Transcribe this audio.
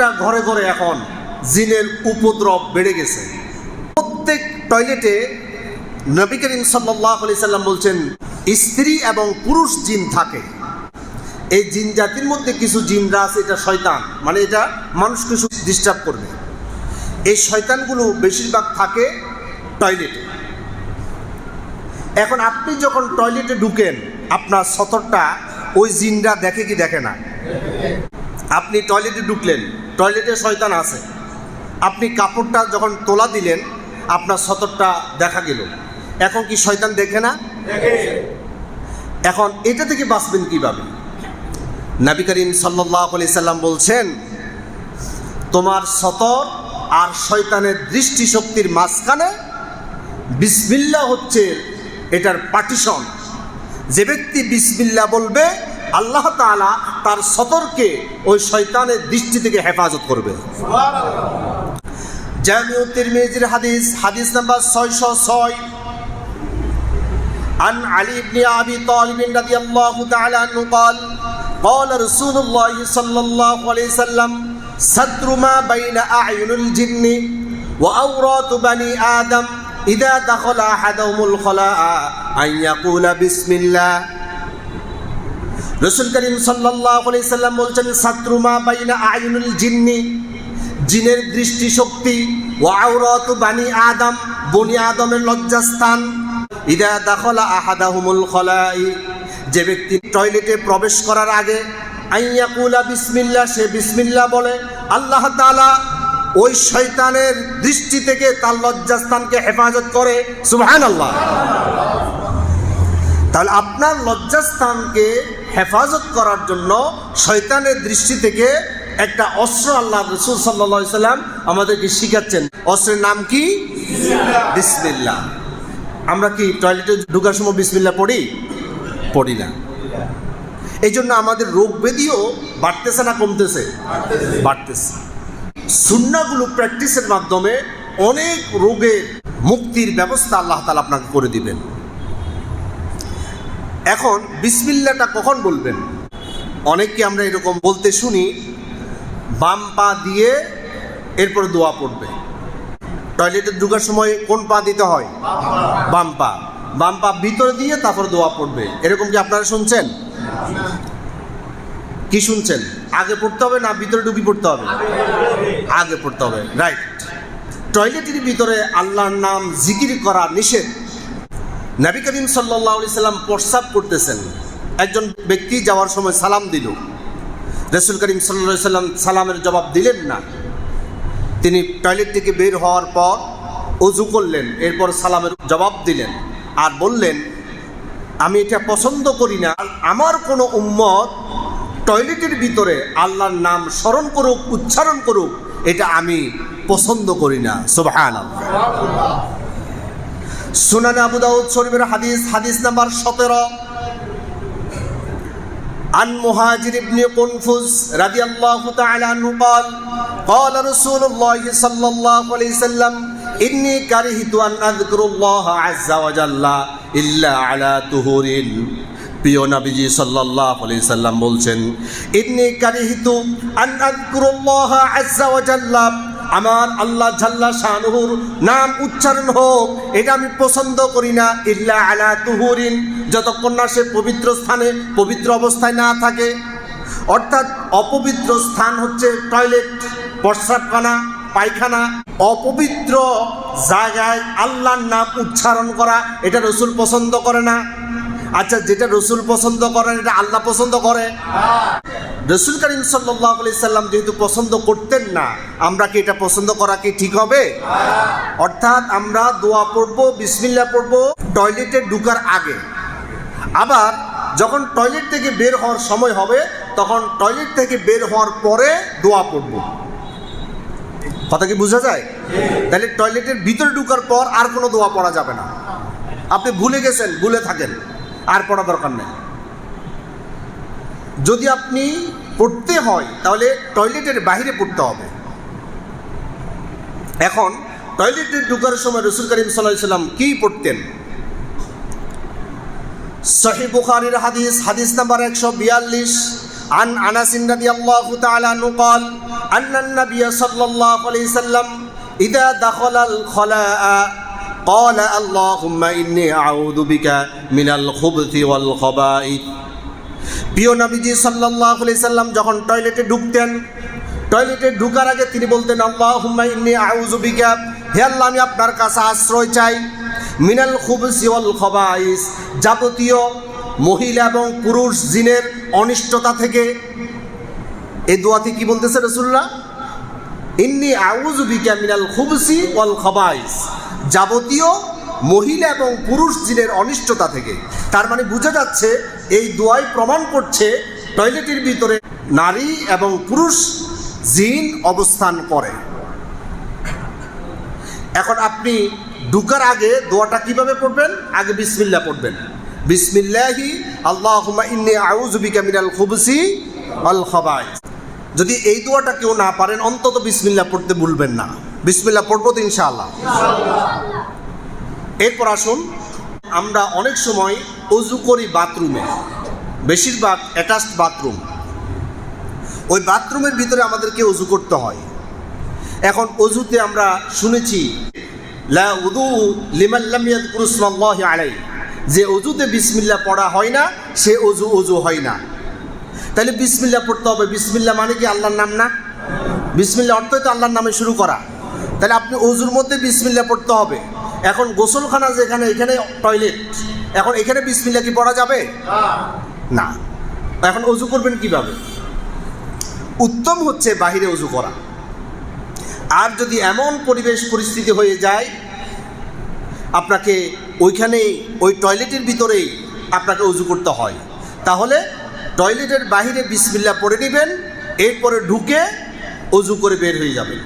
প্রত্যেকটা ঘরে ঘরে এখন জিনের উপদ্রব বেড়ে গেছে। প্রত্যেক টয়লেটে নবী করিম সাল্লাহ আলি সাল্লাম বলছেন, স্ত্রী এবং পুরুষ জিন থাকে। এই জিন জাতির মধ্যে কিছু জিনরা আছে, এটা শয়তান। মানে এটা মানুষকে ডিস্টার্ব করবে। এই শয়তানগুলো বেশিরভাগ থাকে টয়লেটে। এখন আপনি যখন টয়লেটে ঢুকেন, আপনার সতরটা ওই জিনরা দেখে কি দেখে না? আপনি টয়লেটে ঢুকলেন টয়লেটে শয়তান আছে। আপনি কাপড়টা যখন তোলা দিলেন আপনার সতরটা দেখা গেল। এখন কি শয়তান দেখে না? এখন এটা থেকে বাঁচবেন কীভাবে? নবী করিম সাল্লাহ আলি সাল্লাম বলছেন তোমার সতর আর শয়তানের দৃষ্টিশক্তির মাঝখানে বিসমিল্লা হচ্ছে এটার পার্টিশন। যে ব্যক্তি বিসমিল্লা বলবে আল্লাহ তাআলা তার সতরকে ওই শয়তানের দৃষ্টি থেকে হেফাজত করবে জামিউ তিরমিজির হাদিস হাদিস নাম্বার ছয়শো ছয় عن علي بن ابي طالب رضي الله تعالى عنه قال قال رسول الله صلى الله عليه وسلم ستر ما بين اعين الجن واورات بني ادم اذا دخل احدهم الخلاء ان يقول بسم الله রসুল করিম সাল্লাহ সাল্লাম বলছেন সাত্রুমা বাইনা আইনুল জিন্নি, জিনের দৃষ্টিশক্তি ও বানি আদম, বনি আদমের লজ্জাস্থান। ইদা দাখলা আহাদাহুমুল খলাই, যে ব্যক্তি টয়লেটে প্রবেশ করার আগে আইয়াকুলা বিসমিল্লা সে বিসমিল্লা বলে। আল্লাহ তাআলা ওই শয়তানের দৃষ্টি থেকে তার লজ্জাস্থানকে হেফাজত করে। সুবহান আল্লাহ তাহলে আপনার লজ্জাস্থানকে হেফাজত করার জন্য শয়তানের দৃষ্টি থেকে একটা অস্ত্র আল্লাহ রসুল সাল্লা সাল্লাম আমাদেরকে শিখাচ্ছেন। অস্ত্রের নাম কি? বিসমিল্লা আমরা কি টয়লেটে ঢুকার সময় বিসমিল্লা পড়ি? পড়ি না। এই জন্য আমাদের রোগ ব্যাধিও বাড়তেছে না কমতেছে? বাড়তেছে। সুন্নাগুলো প্র্যাকটিসের মাধ্যমে অনেক রোগের মুক্তির ব্যবস্থা আল্লাহ তালা আপনাকে করে দিবেন। এখন বিসমিল্লাটা কখন বলবেন? অনেককে আমরা এরকম বলতে শুনি, বাম পা দিয়ে এরপর দোয়া পড়বে। টয়লেটে ঢুকার সময় কোন পা দিতে হয়? বাম পা। বাম পা ভিতরে দিয়ে তারপর দোয়া পড়বে। এরকম কি আপনারা শুনছেন? কি শুনছেন? আগে পড়তে হবে না ভিতরে ঢুকি পড়তে হবে? আগে পড়তে হবে রাইট টয়লেটের ভিতরে আল্লাহর নাম জিকির করা নিষেধ। নবী করিম সাল্লাহ সাল্লাম প্রস্রাব করতেছেন। একজন ব্যক্তি যাওয়ার সময় সালাম দিল। রসুল করিম সাল্লা সাল্লাম সালামের জবাব দিলেন না। তিনি টয়লেট থেকে বের হওয়ার পর অজু করলেন, এরপর সালামের জবাব দিলেন আর বললেন, আমি এটা পছন্দ করি না। আমার কোনো উম্মত টয়লেটের ভিতরে আল্লাহর নাম স্মরণ করুক, উচ্চারণ করুক, এটা আমি পছন্দ করি না। সুবহান সুনান আবু দাউদ শরীফের হাদিস হাদিস নাম্বার সতেরো عن مهاجر بن قنفذ رضي الله تعالى عنه قال قال رسول الله صلى الله عليه وسلم إني كرهت أن أذكر الله عز وجل إلا على طهور প্রিয় নবীজি সাল্লাল্লাহু আলাইহি সাল্লাম বলছেন ইন্নি কারিহিতু আন আযকুরুল্লাহ আযজা ওয়া জাল্লা আমার আল্লাহ ঝাল্লা শাহনুর নাম উচ্চারণ হোক, এটা আমি পছন্দ করি না। ইল্লা আলা তুহুরিন, যতক্ষণ না সে পবিত্র স্থানে, পবিত্র অবস্থায় না থাকে। অর্থাৎ অপবিত্র স্থান হচ্ছে টয়লেট, প্রস্রাবখানা, পায়খানা। অপবিত্র জায়গায় আল্লাহর নাম উচ্চারণ করা, এটা রসুল পছন্দ করে না। আচ্ছা যেটা রসুল পছন্দ করেন, এটা আল্লাহ পছন্দ করে? রসুল করিম সাল্লাহ সাল্লাম যেহেতু পছন্দ করতেন না, আমরা কি এটা পছন্দ করা কি ঠিক হবে? অর্থাৎ আমরা দোয়া পড়ব বিসমিল্লা পড়ব, টয়লেটে ঢুকার আগে। আবার যখন টয়লেট থেকে বের হওয়ার সময় হবে, তখন টয়লেট থেকে বের হওয়ার পরে দোয়া পড়ব। কথা কি বোঝা যায়? তাহলে টয়লেটের ভিতরে ঢুকার পর আর কোনো দোয়া পড়া যাবে না। আপনি ভুলে গেছেন, ভুলে থাকেন। আর পড়া দরকার নেই যদি আপনি পড়তে হয় তাহলে টয়লেটের বাইরে পড়তে হবে এখন টয়লেটে ঢুকার সময় রসুল করিম সাল্লাহ সাল্লাম কী পড়তেন সহি বুখারির হাদিস হাদিস নাম্বার একশো বিয়াল্লিশ عن انس رضي الله تعالى عنه قال ان النبي صلى الله عليه وسلم اذا دخل الخلاء قال اللهم اني اعوذ بك من الخبث والخبائث প্রিয় নবীজি সাল্লাল্লাহু আলাইহি সাল্লাম যখন টয়লেটে ঢুকতেন টয়লেটে ঢুকার আগে তিনি বলতেন আল্লাহুম্মা ইন্নী আউযু বিকা হে আল্লাহ আমি আপনার কাছে আশ্রয় চাই মিনাল খুবসি ওয়াল খবাইস যাবতীয় মহিলা এবং পুরুষ জিনের অনিষ্টতা থেকে এই দোয়াতে কি বলতেছে রসুল্লাহ ইন্নি আউযু বিকা মিনাল খুবসি ওয়াল খবাইস যাবতীয় মহিলা এবং পুরুষ জিনের অনিষ্টতা থেকে। তার মানে বোঝা যাচ্ছে এই দোয়াই প্রমাণ করছে টয়লেটের ভিতরে নারী এবং পুরুষ জিন অবস্থান করে। এখন আপনি ঢুকার আগে দোয়াটা কীভাবে পড়বেন? আগে বিসমিল্লাহ পড়বেন। বিসমিল্লাহি আল্লাহুম্মা ইন্নী আউযু বিকা মিনাল খুবসি ওয়াল খবাইস। যদি এই দোয়াটা কেউ না পারেন, অন্তত বিসমিল্লা পড়তে ভুলবেন না। বিসমিল্লাহ পড়ব তো ইনশাআল্লাহ। এরপর আসুন, আমরা অনেক সময় অজু করি বাথরুমে, বেশিরভাগ অ্যাটাচড বাথরুম ওই বাথরুমের ভিতরে আমাদেরকে অজু করতে হয়। এখন অজুতে আমরা শুনেছি, লা উদু যে অজুতে বিসমিল্লা পড়া হয় না, সে অজু অজু হয় না। তাহলে বিসমিল্লাহ পড়তে হবে। বিসমিল্লাহ মানে কি আল্লাহর নাম না? বিসমিল্লাহ অর্থই তো আল্লাহর নামে শুরু করা। তাহলে আপনি অজুর মধ্যে বিসমিল্লাহ পড়তে হবে। এখন গোসলখানা যেখানে, এখানে টয়লেট এখন এখানে বিসমিল্লাহ কি পড়া যাবে? না। এখন অজু করবেন কীভাবে? উত্তম হচ্ছে বাহিরে অজু করা। আর যদি এমন পরিবেশ, পরিস্থিতি হয়ে যায়, আপনাকে ওইখানে, ওই টয়লেটের ভিতরেই আপনাকে উজু করতে হয়। তাহলে টয়লেটের বাহিরে বিসমিল্লা পড়ে নেবেন, এরপরে ঢুকে অজু করে বের হয়ে যাবেন।